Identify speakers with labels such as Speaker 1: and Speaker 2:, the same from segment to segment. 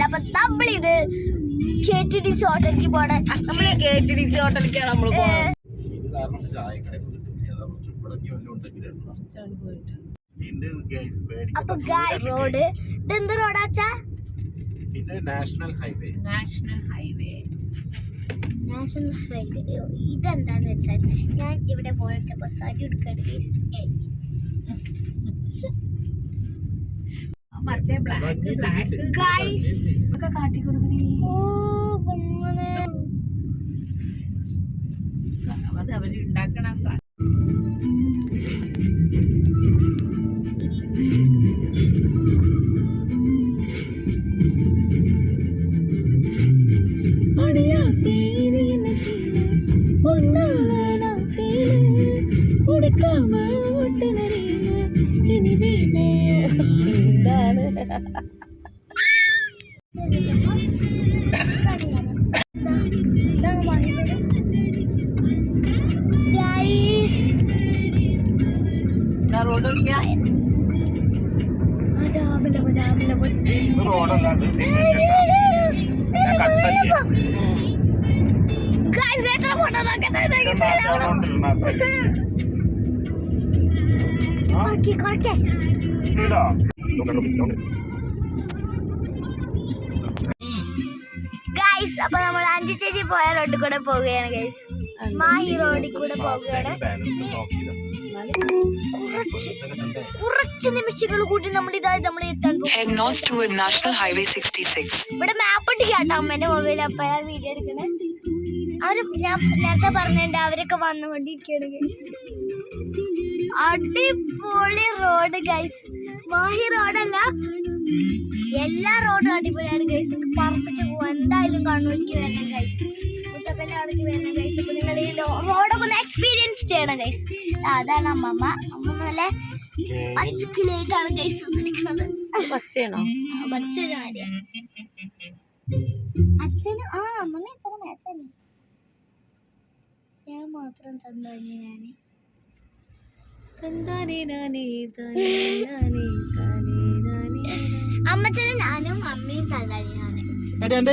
Speaker 1: അപ്പൊ നമ്മളിത് K T D C ഹോട്ടലിലേക്ക് പോണ.
Speaker 2: നമ്മൾ കെ ടി ഡി സി ഹോട്ടലിലേക്കാണ്
Speaker 3: നമ്മൾ
Speaker 1: അപ്പൊ ഗൈസ് റോഡ് ഇത് എന്ത് റോഡാച്ചാ
Speaker 3: ഇത് national highway.
Speaker 2: National highway.
Speaker 1: National highway. ഇതെന്താന്ന് വെച്ചാൽ ഞാൻ ഇവിടെ പോയപ്പോ സാരി എടുക്കാണ് അത്
Speaker 2: മറ്റേ ബ്ലാക്ക്
Speaker 3: ഇത് കട്ടല്ലേ
Speaker 1: ഗൈസ് അപ്പൊ നമ്മൾ അഞ്ചു ചേച്ചി പോയ റോഡിൽ കൂടെ പോവുകയാണ് ഗൈസ് മാഹി റോഡിൽ കൂടെ പോവുകയാണ്. കുറച്ച് നിമിഷങ്ങൾ കൂടി നമ്മൾ ഇതായി നമ്മൾ പോകും
Speaker 4: Head north toward National 66.
Speaker 1: ഇവിടെ മാപ്പ് ഇട്ട് കേട്ടോ അമ്മേന്റെ മൊബൈൽ അപ്പൊ ഞാൻ വീഡിയോ എടുക്കണേ. അവർ ഞാൻ നേരത്തെ പറഞ്ഞിട്ടുണ്ട് അവരൊക്കെ വന്നുകൊണ്ടിരിക്കുകയാണ് അടിപൊളി റോഡ് ഗൈസ് മാഹി റോഡല്ല എല്ലാ റോഡും അടിപൊളിയാണ് ഗൈസ് പറപ്പിച്ച് പോവാൻ എന്തായാലും കണ്ണൂരിക്ക് വരണം ഗൈസ് മുത്തപ്പന്റെ അവിടേക്ക് വരണം ഗൈസ് അപ്പൊ നിങ്ങൾ ഈ റോഡൊക്കെ ഒന്ന് എക്സ്പീരിയൻസ് ചെയ്യണം ഗൈസ് അതാണ് അമ്മമ്മ അമ്മമ്മ നല്ല പച്ചക്കിലേക്കാണ് ഗൈസ് വന്നിരിക്കുന്നത്.
Speaker 2: പച്ചയാണോ?
Speaker 1: അച്ഛനും ആ അമ്മമ്മ അച്ഛനും അച്ഛനും. ഞാൻ മാത്രം തന്നാലേ ഞാൻ. അമ്മച്ചനും ഞാനും അമ്മയും തന്നാലേ ഞാൻ
Speaker 3: എന്റെ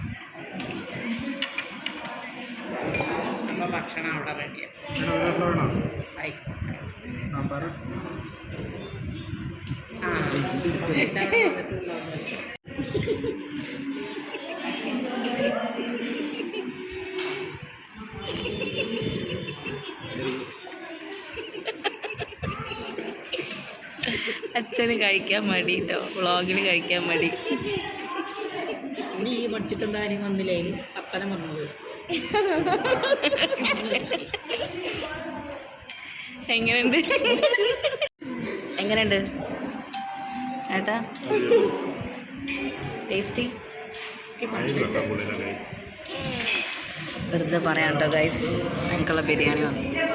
Speaker 2: ഭക്ഷണം അവിടെ റെഡിയാണ്
Speaker 3: സാമ്പാർ.
Speaker 2: അച്ഛന് കഴിക്കാൻ മടി കേട്ടോ വ്ളോഗിന് കഴിക്കാൻ മടി. നീ ആരും വന്നില്ലേ? അപ്പനെ വന്നത് എങ്ങനെയുണ്ട്? എങ്ങനെയുണ്ട്? ഏട്ടാ? ടേസ്റ്റി? വെറുതെ പറയാം കേട്ടോ ഗൈസ് ഞങ്ങൾക്കുള്ള ബിരിയാണി വന്നു.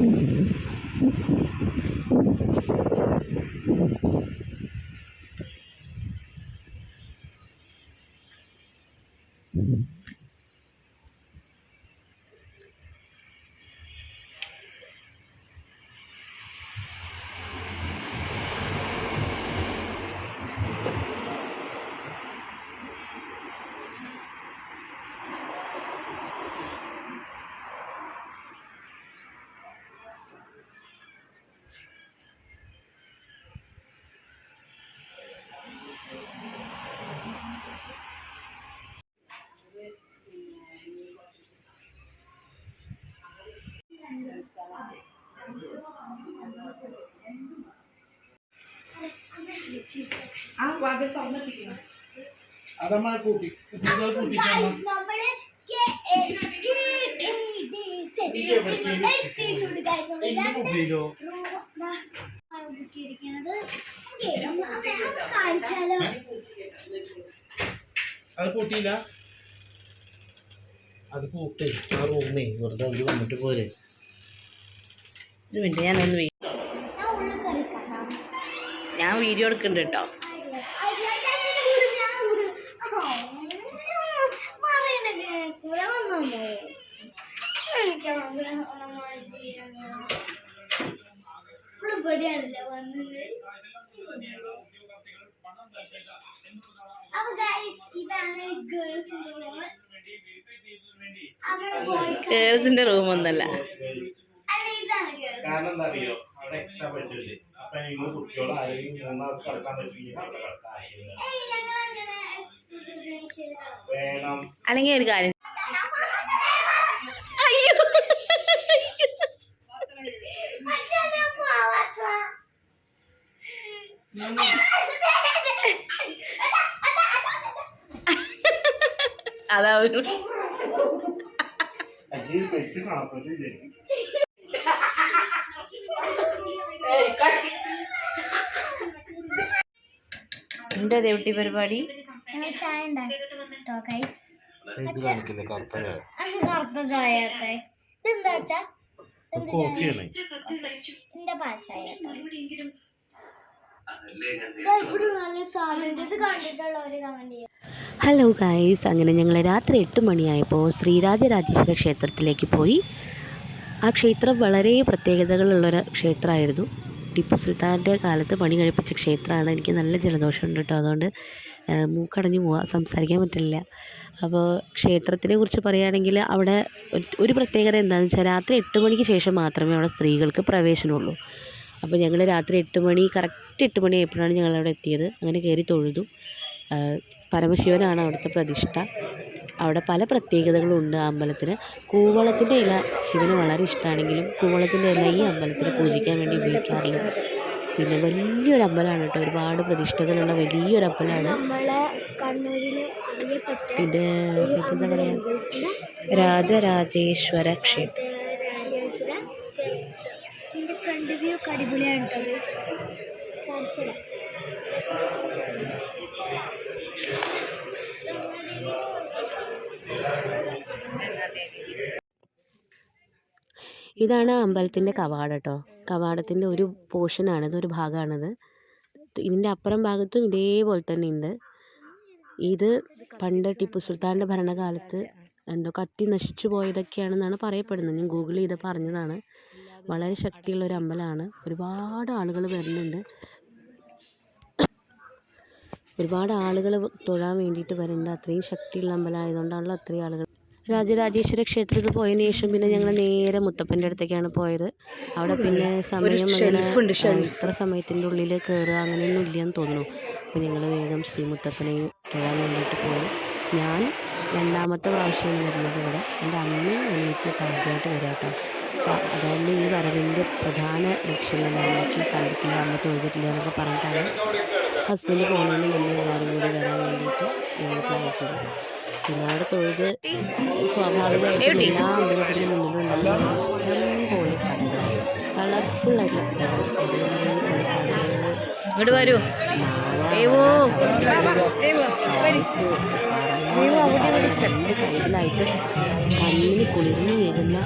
Speaker 1: Thank you. ചെയ്തിരിക്കുന്നത്. Okay, നമ്മ- അപ്പൊ നമുക്ക് കാണിച്ചാലോ
Speaker 3: അത് കൂട്ടിയില്ല? അത് കൂട്ടേ. ആ റൂമേ വെറുതെ അവർ വന്നിട്ട് പോരെ.
Speaker 2: ഒരു മിനിറ്റ് ഞാനൊന്ന് വീ-
Speaker 1: ഞാൻ
Speaker 2: വീഡിയോ എടുക്കുന്നുണ്ട് കേട്ടോ
Speaker 1: ഇവിടെയാണല്ലേ വന്നത് അപ്പൊ ഗൈസ് ഇതാണ് ഗേൾസിന്റെ റൂം
Speaker 2: ഗേൾസിന്റെ റൂം ഒന്നല്ല.
Speaker 3: കാരണം എന്താ അറിയോ അവിടെ എക്സ്ട്രാ പറ്റില്ലേ അപ്പൊ നിങ്ങൾ കുട്ടിയോട് ആരെങ്കിലും മൂന്നാൾക്ക് കിടക്കാൻ പറ്റില്ല അവിടെ കിടക്കാൻ വേണം.
Speaker 2: അല്ലെങ്കിൽ ഒരു കാര്യം അതാ ഒരു
Speaker 3: അജീവ് വെച്ച് കാണത്തില്ലേ
Speaker 2: എന്താ ദേവട്ടി പരിപാടി?
Speaker 3: കറുത്ത ചായ.
Speaker 1: ഇതെന്താ വെച്ചാ
Speaker 3: കോഫിയാണ്
Speaker 1: എന്റെ
Speaker 5: ഹലോ ഗായ്സ് അങ്ങനെ ഞങ്ങൾ രാത്രി എട്ട് മണിയായപ്പോൾ ശ്രീരാജരാജേശ്വര ക്ഷേത്രത്തിലേക്ക് പോയി. ആ ക്ഷേത്രം വളരെ പ്രത്യേകതകളുള്ളൊരു ക്ഷേത്രമായിരുന്നു. ടിപ്പു സുൽത്താന്റെ കാലത്ത് പണി കഴിപ്പിച്ച ക്ഷേത്രമാണ്. എനിക്ക് നല്ല ജലദോഷമുണ്ട് കേട്ടോ. അതുകൊണ്ട് മൂക്കടഞ്ഞു പോവാ. സംസാരിക്കാൻ പറ്റില്ല. അപ്പോൾ ക്ഷേത്രത്തിനെ കുറിച്ച് പറയുകയാണെങ്കിൽ അവിടെ ഒരു- പ്രത്യേകത എന്താണെന്ന് വെച്ചാൽ രാത്രി എട്ട് മണിക്ക് ശേഷം മാത്രമേ അവിടെ സ്ത്രീകൾക്ക് പ്രവേശനമുള്ളൂ. അപ്പോൾ ഞങ്ങൾ രാത്രി എട്ട് മണി കറക്റ്റ് എട്ട് മണി ആയപ്പോഴാണ് ഞങ്ങൾ അവിടെ എത്തിയത്. അങ്ങനെ കയറി തൊഴുതു. പരമശിവനാണ് അവിടുത്തെ പ്രതിഷ്ഠ. അവിടെ പല പ്രത്യേകതകളും ഉണ്ട് ആ അമ്പലത്തിന് കൂവളത്തിന്റെ ഇല ശിവന് വളരെ ഇഷ്ടമാണെങ്കിലും കൂവളത്തിന്റെ ഇല ഈ അമ്പലത്തിൽ പൂജിക്കാൻ വേണ്ടി ഉപയോഗിക്കാറില്ല. പിന്നെ വലിയൊരു അമ്പലമാണ് കേട്ടോ. ഒരുപാട് പ്രതിഷ്ഠകളുള്ള വലിയൊരു അമ്പലമാണ്. പിന്നെ എന്താ പറയുക രാജരാജേശ്വര ക്ഷേത്രം.
Speaker 1: ഫ്രണ്ട് വ്യൂ അടിപൊളിയാണ് കേട്ടോ ഗൈസ് കാണിച്ചു തരാം
Speaker 5: ഇതാണ് അമ്പലത്തിന്റെ കവാടം കേട്ടോ കവാടത്തിന്റെ ഒരു പോർഷനാണിത് ഒരു ഭാഗമാണിത്. ഇതിന്റെ അപ്പുറം ഭാഗത്തും ഇതേപോലെ തന്നെ ഉണ്ട് ഇത് പണ്ട് ടിപ്പു സുൽത്താന്റെ ഭരണകാലത്ത് എന്തോ കത്തി നശിച്ചു പോയതൊക്കെയാണെന്നാണ് പറയപ്പെടുന്നത്. ഞാൻ ഗൂഗിൾ ചെയ്ത് പറഞ്ഞതാണ്. വളരെ ശക്തിയുള്ള ഒരു അമ്പലമാണ്. ഒരുപാട് ആളുകൾ വരുന്നുണ്ട്. ഒരുപാട് ആളുകൾ തൊഴാൻ വേണ്ടിയിട്ട് വരുന്നുണ്ട്. അത്രയും ശക്തിയുള്ള അമ്പലമായതുകൊണ്ടാണല്ലോ അത്രയും ആളുകൾ രാജരാജേശ്വര ക്ഷേത്രത്തിൽ പോയതിന് ശേഷം പിന്നെ ഞങ്ങൾ നേരെ മുത്തപ്പന്റെ അടുത്തേക്കാണ് പോയത്. അവിടെ പിന്നെ സമയം അങ്ങനെ ഇത്ര സമയത്തിന്റെ ഉള്ളിൽ കയറുക അങ്ങനെയൊന്നും ഇല്ലയെന്ന് തോന്നുന്നു. അപ്പോൾ ഞങ്ങൾ വേഗം ശ്രീ മുത്തപ്പനെ തൊഴാൻ വേണ്ടിയിട്ട് പോയി. ഞാൻ രണ്ടാമത്തെ പ്രാവശ്യമാണ് വരുന്നത് ഇവിടെ. എന്റെ അമ്മയും അനിയത്തി ആദ്യമായിട്ട് വരാം കേട്ടോ. അപ്പോൾ അതുകൊണ്ട് ഈ വരവിന്റെ പ്രധാന ലക്ഷ്യം തന്നെ അമ്മയ്ക്ക് കണ്ടിട്ടില്ല അമ്മ തൊഴുതിട്ടില്ല എന്നൊക്കെ പറഞ്ഞിട്ടാണ് ഹസ്ബൻഡ് പോകുന്നതിന് മുന്നേ എല്ലാവരും കൂടി വരാൻ വേണ്ടിയിട്ട് ഞങ്ങൾ പ്ലാൻ ചെയ്തത്. പിന്നെ അവിടെ തൊഴുത് സ്വാഭാവികമായിട്ടും എല്ലാ ഇഷ്ടം പോലെ
Speaker 2: ഇങ്ങോട്ട് വരൂ. ഏവോ.
Speaker 5: രണ്ട് സൈഡിലായിട്ട് കണ്ണിന് കുളിർന്നു വീഴുന്ന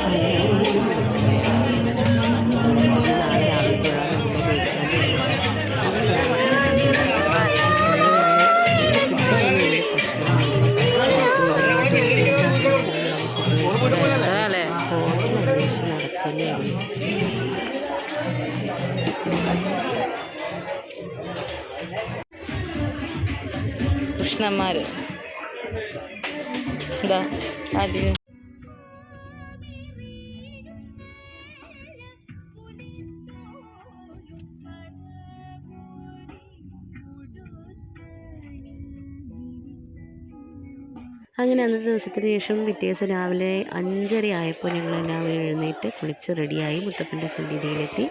Speaker 5: നാളെ
Speaker 2: കൃഷ്ണന്മാര്. എന്താ ആദ്യം.
Speaker 5: അങ്ങനെ അന്നത്തെ ദിവസത്തിന് ശേഷം പിറ്റേ ദിവസം രാവിലെ അഞ്ചര ആയപ്പോൾ ഞങ്ങൾ രാവിലെ എഴുന്നേറ്റ് കുളിച്ച് റെഡിയായി മുത്തപ്പന്റെ സന്നിധിയിലെത്തി.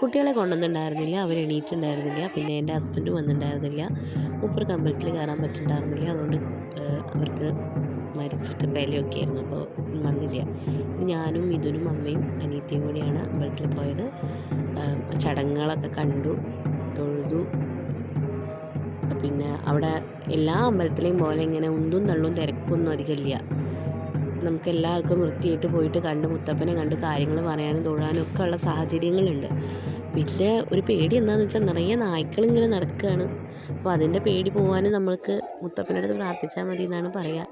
Speaker 5: കുട്ടികളെ കൊണ്ടൊന്നുണ്ടായിരുന്നില്ല അവർ എണീറ്റുണ്ടായിരുന്നില്ല പിന്നെ എന്റെ ഹസ്ബൻഡും വന്നിട്ടുണ്ടായിരുന്നില്ല. മൂപ്പർക്ക് അമ്പലത്തിൽ കയറാൻ പറ്റുന്നുണ്ടായിരുന്നില്ല അതുകൊണ്ട് അവർക്ക് മരിച്ചിട്ട് പേലയൊക്കെ ആയിരുന്നു. അപ്പോൾ വന്നില്ല. ഞാനും മിഥുനും അമ്മയും അനിയത്തിയും കൂടിയാണ് അമ്പലത്തിൽ പോയത്. ചടങ്ങുകളൊക്കെ കണ്ടു തൊഴുതു. പിന്നെ അവിടെ എല്ലാ അമ്പലത്തിലെയും പോലെ ഇങ്ങനെ ഉന്തും തള്ളും തിരക്കൊന്നും അധികമില്ല നമുക്ക് എല്ലാവർക്കും വൃത്തിയായിട്ട് പോയിട്ട് കണ്ട് മുത്തപ്പനെ കണ്ട് കാര്യങ്ങൾ പറയാനും തൊഴാനും ഒക്കെ ഉള്ള സാഹചര്യങ്ങളുണ്ട്. പിന്നെ ഒരു പേടി എന്താണെന്ന് വെച്ചാൽ നിറയെ നായ്ക്കളിങ്ങനെ നടക്കുകയാണ് അപ്പോൾ അതിന്റെ പേടി പോകാനും നമ്മൾക്ക് മുത്തപ്പന്റെ അടുത്ത് പ്രാർത്ഥിച്ചാൽ മതി എന്നാണ് പറയുക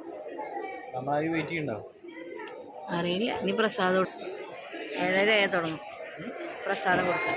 Speaker 2: അറിയില്ല. ഇനി പ്രസാദം ഏഴര തുടങ്ങും. പ്രസാദം കൊടുക്കാം.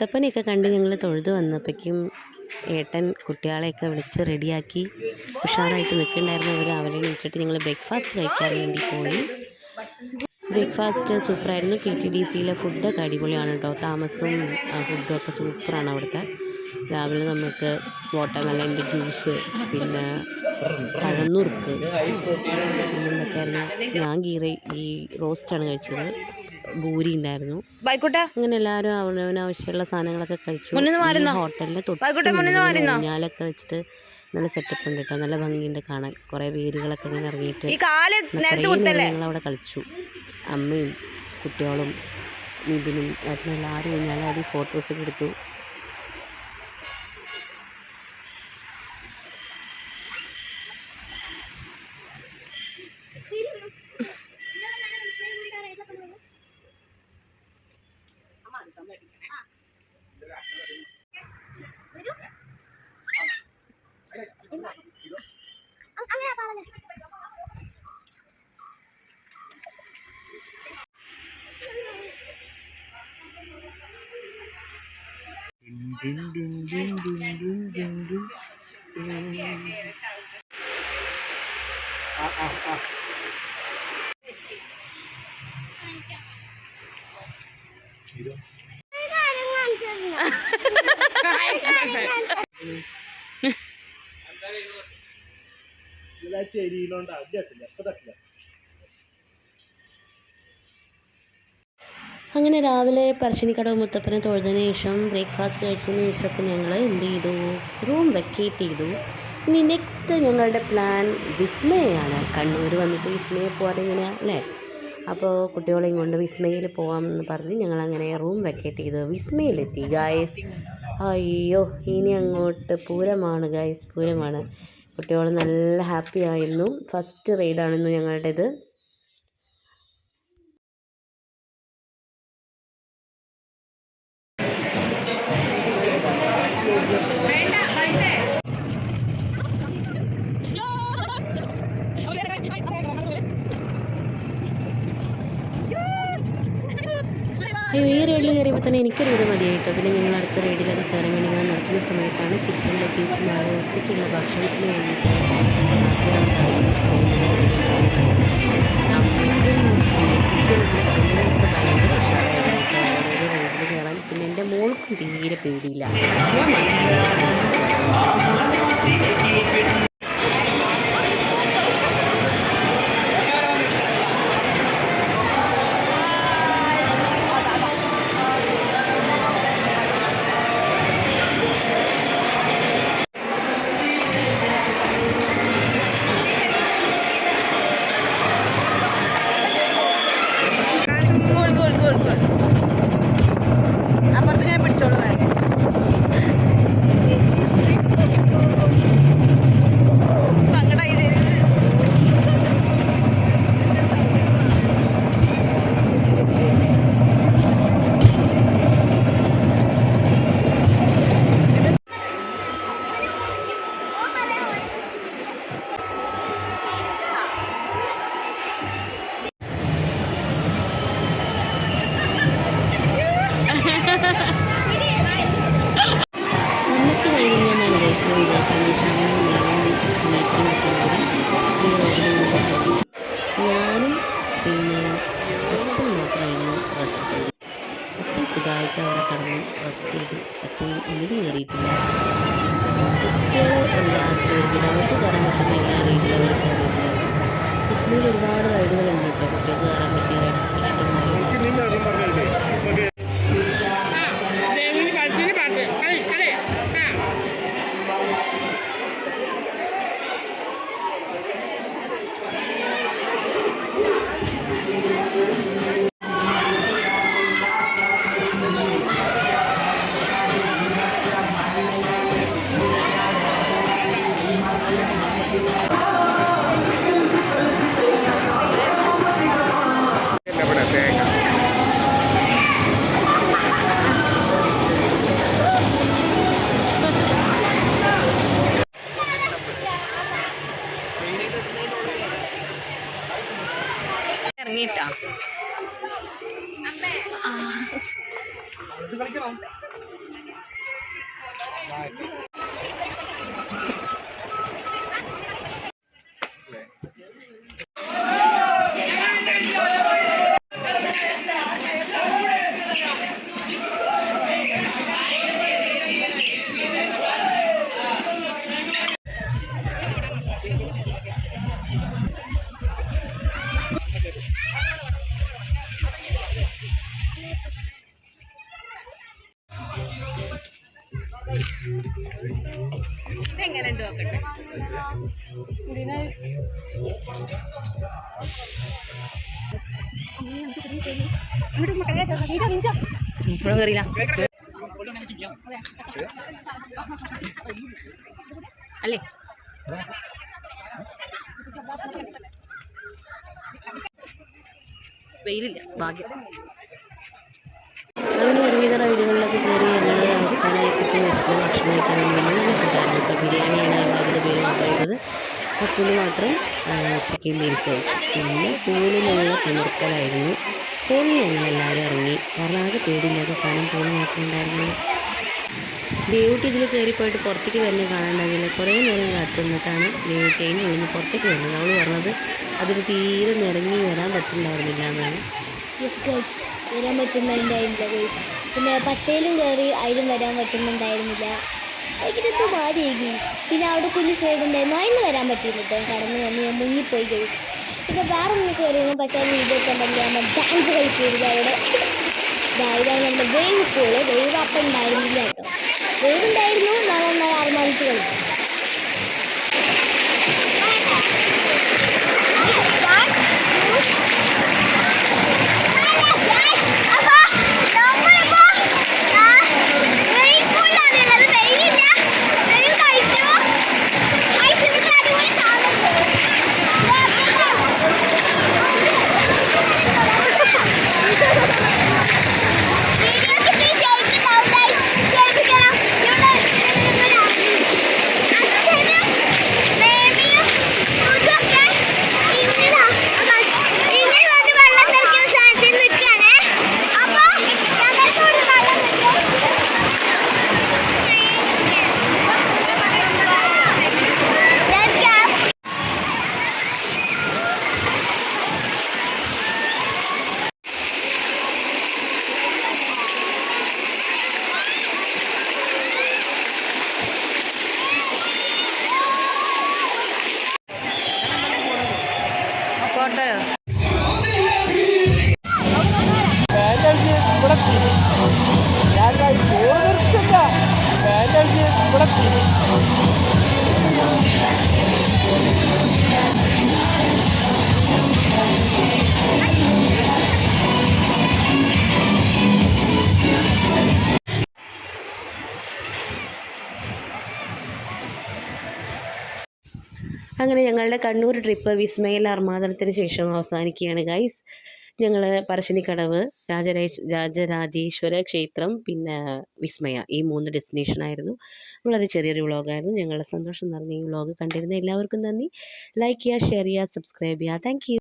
Speaker 5: മുത്തപ്പനെയൊക്കെ കണ്ട് ഞങ്ങൾ തൊഴുതു വന്നപ്പോഴേക്കും ഏട്ടൻ കുട്ടികളെയൊക്കെ വിളിച്ച് റെഡിയാക്കി ഉഷാറായിട്ട് നിൽക്കുന്നുണ്ടായിരുന്നു അവർ അവരെ വിളിച്ചിട്ട് ഞങ്ങൾ ബ്രേക്ക്ഫാസ്റ്റ് കഴിക്കാൻ വേണ്ടി പോയി. ബ്രേക്ക്ഫാസ്റ്റ് സൂപ്പറായിരുന്നു. കെ ടി ഡി സിയിലെ ഫുഡൊക്കെ അടിപൊളിയാണ് കേട്ടോ. താമസവും ഫുഡും ഒക്കെ സൂപ്പറാണ് അവിടുത്തെ. രാവിലെ നമുക്ക് വാട്ടർമെലന്റെ ജ്യൂസ് പിന്നെ പഴന്നുറുക്ക് പിന്നെന്തൊക്കെയായിരുന്നു ഞാൻ ഗീ ഈ റോസ്റ്റാണ് കഴിച്ചത്. പൂരി ഉണ്ടായിരുന്നു.
Speaker 2: ബൈക്കോട്ടെ
Speaker 5: അങ്ങനെ എല്ലാവരും അവനവന് ആവശ്യമുള്ള സാധനങ്ങളൊക്കെ കഴിച്ചു.
Speaker 2: മുന്നിന്ന് മാറുന്നോ?
Speaker 5: ഹോട്ടലിലെ തൊട്ട്
Speaker 2: ആയിക്കോട്ടെ, മുന്നിന്ന് മാറുന്നോ?
Speaker 5: ഊഞ്ഞാലൊക്കെ വെച്ചിട്ട് നല്ല സെറ്റപ്പ് ഉണ്ട് കേട്ടോ നല്ല ഭംഗിയുണ്ട് കാണാൻ. കുറേ വേരുകളൊക്കെ ഇങ്ങനെ ഇറങ്ങിയിട്ട് അവിടെ കളിച്ചു. അമ്മയും കുട്ടികളും മിഥുനും ഏട്ടനും എല്ലാവരും ഊഞ്ഞാലാടി ഫോട്ടോസൊക്കെ എടുത്തു.
Speaker 3: ചെരിയിലോണ്ട് അടി തട്ടില്ല അപ്പൊ തട്ടില്ല.
Speaker 5: അങ്ങനെ രാവിലെ പറശ്ശിനിക്കടവ് മുത്തപ്പനെ തൊഴുതിന് ശേഷം ബ്രേക്ക്ഫാസ്റ്റ് കഴിച്ചതിന് ശേഷമൊക്കെ ഞങ്ങൾ എന്ത് ചെയ്തു? റൂം വെക്കേറ്റ് ചെയ്തു. ഇനി നെക്സ്റ്റ് ഞങ്ങളുടെ പ്ലാൻ വിസ്മയാണ്. കണ്ണൂർ വന്നിട്ട് വിസ്മയെ പോകാതെ എങ്ങനെയാണ് അല്ലേ? അപ്പോൾ കുട്ടികളെയും കൊണ്ട് വിസ്മയിൽ പോകാം എന്ന് പറഞ്ഞ് ഞങ്ങളങ്ങനെ റൂം വെക്കേറ്റ് ചെയ്തു വിസ്മയിലെത്തി. ഗായസ് അയ്യോ ഇനി അങ്ങോട്ട് പൂരമാണ് ഗായസ് പൂരമാണ്. കുട്ടികൾ നല്ല ഹാപ്പി ആയിരുന്നു. ഫസ്റ്റ് റെയ്ഡാണെന്നു ഞങ്ങളുടേത്. ഞങ്ങൾ കയറി റൈഡിലൊക്കെ കയറാൻ വേണ്ടി ഞാൻ നടക്കുന്ന സമയത്താണ് കിച്ചണിലെ ചേച്ചിമാർ ഉച്ചയ്ക്കുള്ള ഭക്ഷണത്തിന് വേണ്ടിയിട്ട് കയറാൻ പിന്നെ എന്റെ മോൾക്കും തീരെ പേടിയില്ല ഞാൻ മാത്രം ചെയ്തു അച്ഛൻ എനിക്ക് കയറിയിട്ടില്ല. കുട്ടികൾ കയറാൻ പറ്റുന്ന എല്ലാ റൈഡിലും ഒരുപാട് റൈഡുകളുണ്ട് കേട്ടോ. കുട്ടികൾക്ക് കയറാൻ പറ്റിയ
Speaker 2: കയറിയില്ല അല്ലേ? വെയിലില്ല ഭാഗ്യം.
Speaker 5: അങ്ങനെ ഒരുവിധ റൈഡുകളിലൊക്കെ കയറി ഞങ്ങൾ അവസാനമായിട്ട് വെച്ചിട്ട് ഭക്ഷണം ബിരിയാണിയാണ് ഞങ്ങളുടെ പേര് പറയുന്നത്. ഹസ്ബൻഡ് മാത്രം ചിക്കൻ ബീൻസ് കഴിച്ചു പിന്നെ പൂളിലുള്ള തിമിർക്കലായിരുന്നു പൂളിൽ ഞങ്ങളെല്ലാവരും ഇറങ്ങി. കാരണം ആകെ പേടിയില്ലാത്ത സാധനം പോളി മാത്രമേ ഉണ്ടായിരുന്നുള്ളൂ. ദേവുട്ടി ഇതിൽ കയറിപ്പോയിട്ട് പുറത്തേക്ക് വരുന്നത് കാണാണ്ടാകില്ല കുറേ നേരം കാത്തു നിന്നിട്ടാണ് ദേവുട്ടി അതിന് ഉള്ളിൽ നിന്ന് പുറത്തേക്ക് വരുന്നത്. അവൾ പറഞ്ഞത് അതിൽ തീരെ നിറങ്ങി വരാൻ പറ്റുന്നുണ്ടായിരുന്നില്ല എന്നാണ്.
Speaker 1: വരാൻ പറ്റുന്നുണ്ടായിരുന്നില്ല പിന്നെ പച്ചയിലും കയറി അതിലും വരാൻ പറ്റുന്നുണ്ടായിരുന്നില്ല. ഭയങ്കര മാറി പിന്നെ അവിടെ കുഞ്ഞു സൈഡ് ഉണ്ടായിരുന്നു. അതിന് വരാൻ പറ്റിയില്ല. കടന്നു വന്ന് ഞാൻ മുങ്ങിപ്പോയി ഗൈസ് പിന്നെ വേറെ ഒന്ന് കയറിയിരുന്നു പക്ഷേ വീഡിയോ നമ്മൾ ഡാൻസ് കളിക്കരുത് അവിടെ. ഇതാണ് നമ്മുടെ വേവ് സ്കൂൾ വേവ് അപ്പം ഉണ്ടായിരുന്നില്ല കേട്ടോ. വേവ് ഉണ്ടായിരുന്നു ഞാൻ നന്നായി അറുമാനിച്ച് കളിച്ചു.
Speaker 5: അങ്ങനെ ഞങ്ങളുടെ കണ്ണൂർ ട്രിപ്പ് വിസ്മയിൽ അർമാദനത്തിന് ശേഷം അവസാനിക്കുകയാണ് ഗൈസ് ഞങ്ങൾ പറശ്ശിനിക്കടവ് രാജരാജ രാജരാജേശ്വര ക്ഷേത്രം പിന്നെ വിസ്മയ ഈ മൂന്ന് ഡെസ്റ്റിനേഷനായിരുന്നു വളരെ ചെറിയൊരു വ്ളോഗായിരുന്നു ഞങ്ങളുടെ സന്തോഷം നിറഞ്ഞ ഈ വ്ളോഗ് കണ്ടിരുന്ന എല്ലാവർക്കും നന്ദി. ലൈക്ക് ചെയ്യുക ഷെയർ ചെയ്യുക സബ്സ്ക്രൈബ് ചെയ്യുക. താങ്ക്